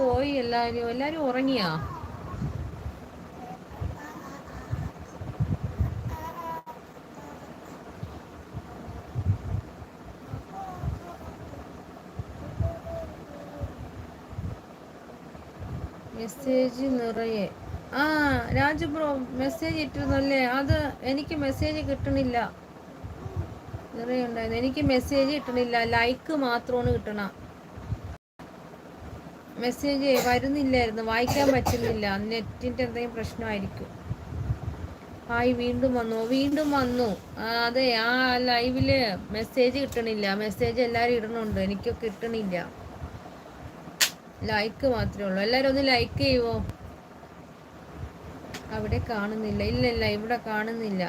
പോയി എല്ലാരും എല്ലാരും ഉറങ്ങിയാ? മെസ്സേജ് നിറയെ. ആ രാജു ബ്രോ മെസ്സേജ് ഇട്ടിരുന്നല്ലേ? അത് എനിക്ക് മെസ്സേജ് കിട്ടണില്ല. നിറയെ ഉണ്ടായിരുന്നു. എനിക്ക് മെസ്സേജ് കിട്ടണില്ല. ലൈക്ക് മാത്രമാണ് കിട്ടണ. മെസ്സേജ് വരുന്നില്ലായിരുന്നു. വായിക്കാൻ പറ്റുന്നില്ല. നെറ്റിന്റെ എന്തെങ്കിലും പ്രശ്നമായിരിക്കും. ആയി വീണ്ടും വന്നു. വീണ്ടും വന്നു. അതെ ആ ലൈവിൽ മെസ്സേജ് കിട്ടണില്ല. മെസ്സേജ് എല്ലാരും ഇടണുണ്ട്. എനിക്ക് കിട്ടണില്ല. ലൈക്ക് മാത്രമേ ഉള്ളൂ. എല്ലാവരും ഒന്ന് ലൈക്ക് ചെയ്യുവോ? അവിടെ കാണുന്നില്ല. ഇല്ലല്ല ഇല്ല ഇവിടെ കാണുന്നില്ല.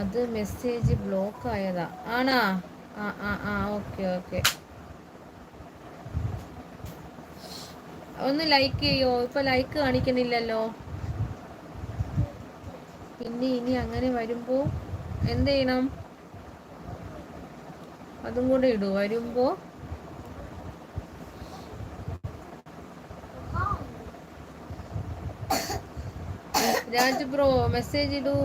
അത് മെസ്സേജ് ബ്ലോക്ക് ആയതാ. ആണാ? ആ ആ ആ ഓക്കെ ഓക്കെ ഒന്ന് ലൈക്ക് ചെയ്യോ? ഇപ്പൊ ലൈക്ക് കാണിക്കുന്നില്ലല്ലോ. പിന്നെ ഇനി അങ്ങനെ വരുമ്പോ എന്ത് ചെയ്യണം? അതും കൂടെ ഇടൂ. വരുമ്പോ രാജ് ബ്രോ മെസ്സേജ് ഇടൂ.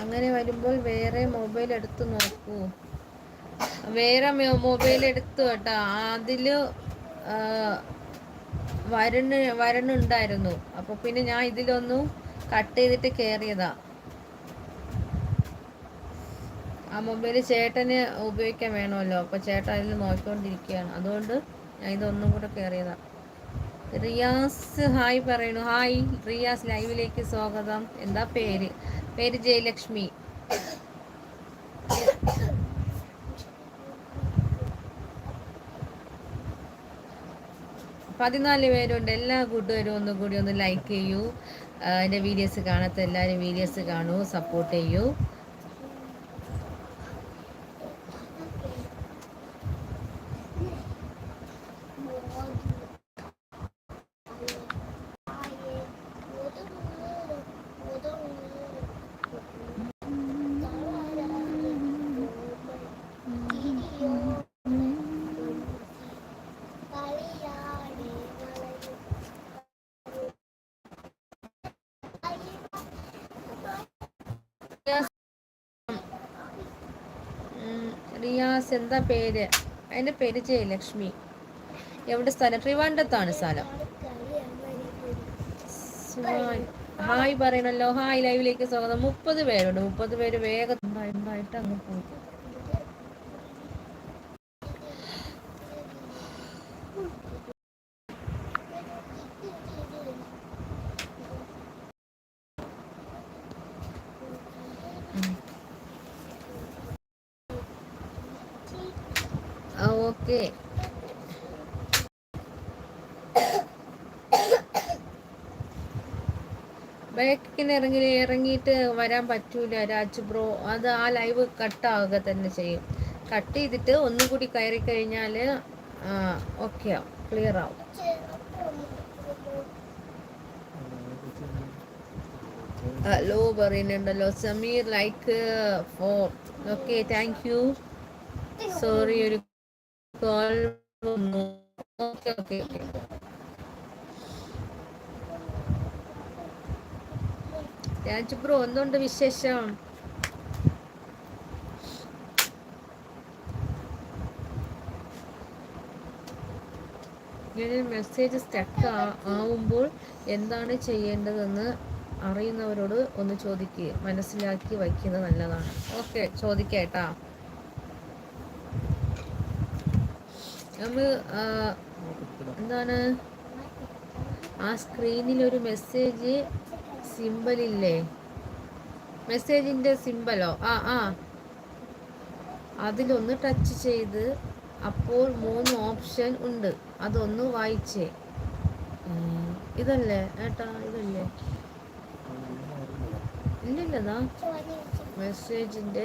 അങ്ങനെ വരുമ്പോൾ വേറെ മൊബൈൽ എടുത്തു നോക്കൂ. വേറെ മൊബൈൽ എടുത്തു കേട്ടാ. അതിൽ വരണ് വരണുണ്ടായിരുന്നു. അപ്പൊ പിന്നെ ഞാൻ ഇതിലൊന്നു കട്ട് ചെയ്തിട്ട് കേറിയതാ. ആ മൊബൈൽ ചേട്ടന് ഉപയോഗിക്കാൻ വേണമല്ലോ. അപ്പൊ ചേട്ടൻ അതിൽ നോക്കിക്കൊണ്ടിരിക്കുകയാണ്. അതുകൊണ്ട് ഞാൻ ഇതൊന്നും കൂടെ കയറിയതാ റിയാസ് ഹായ് പറയണു. ഹായ്. റിയാസ് ലൈവിലേക്ക് സ്വാഗതം. എന്താ പേര്? പേര് ജയലക്ഷ്മി. പതിനാല് പേരുണ്ട്. എല്ലാ കൂട്ടുകാരും ഒന്നും കൂടി ഒന്ന് ലൈക്ക് ചെയ്യൂ. എന്റെ വീഡിയോസ് കാണാത്ത എല്ലാവരും വീഡിയോസ് കാണൂ സപ്പോർട്ട് ചെയ്യൂ. റിയാസ് എന്താ പേര്? അതിന്റെ പേര് ജയലക്ഷ്മി. എവിടെ സ്ഥലം? ട്രിവാൻഡത്താണ് സ്ഥലം. ഹായ് പറയണല്ലോ. ഹായ് ലൈവിലേക്ക് സ്വാഗതം. മുപ്പത് പേരുണ്ട്. മുപ്പത് പേര് വേഗം അങ്ങ് പോയി. ഓക്കെ. ബാക്കിന് ഇറങ്ങി ഇറങ്ങിയിട്ട് വരാൻ പറ്റൂല രാജ് ബ്രോ. അത് ആ ലൈവ് കട്ടാവുക തന്നെ ചെയ്യും. കട്ട് ചെയ്തിട്ട് ഒന്നും കൂടി കയറി കഴിഞ്ഞാൽ ഓക്കെ ആവും ക്ലിയർ ആവും. ഹലോ പറയുന്നുണ്ടല്ലോ Sameer like four. Okay thank you. Sorry ഒരു കോൾ ബ്രോ എന്തുണ്ട് വിശേഷം. ഇങ്ങനെ മെസ്സേജ് സ്റ്റക്ക് ആവുമ്പോൾ എന്താണ് ചെയ്യേണ്ടതെന്ന് അറിയുന്നവരോട് ഒന്ന് ചോദിക്കുക മനസ്സിലാക്കി വയ്ക്കുന്നത് നല്ലതാണ്. ഓക്കെ ചോദിക്കേട്ടാ നമ്മൾ എന്താണ്? ആ സ്ക്രീനിൽ ഒരു മെസ്സേജ് സിമ്പൽ ഇല്ലേ? മെസ്സേജിന്റെ സിമ്പലോ ആ ആ. അതിലൊന്ന് ടച്ച് ചെയ്ത് അപ്പോൾ മൂന്ന് ഓപ്ഷൻ ഉണ്ട്. അതൊന്ന് വായിച്ചേ. ഇതല്ലേ? ഏട്ടാ ഇതല്ലേ? ഇല്ലില്ലതാ. മെസ്സേജിന്റെ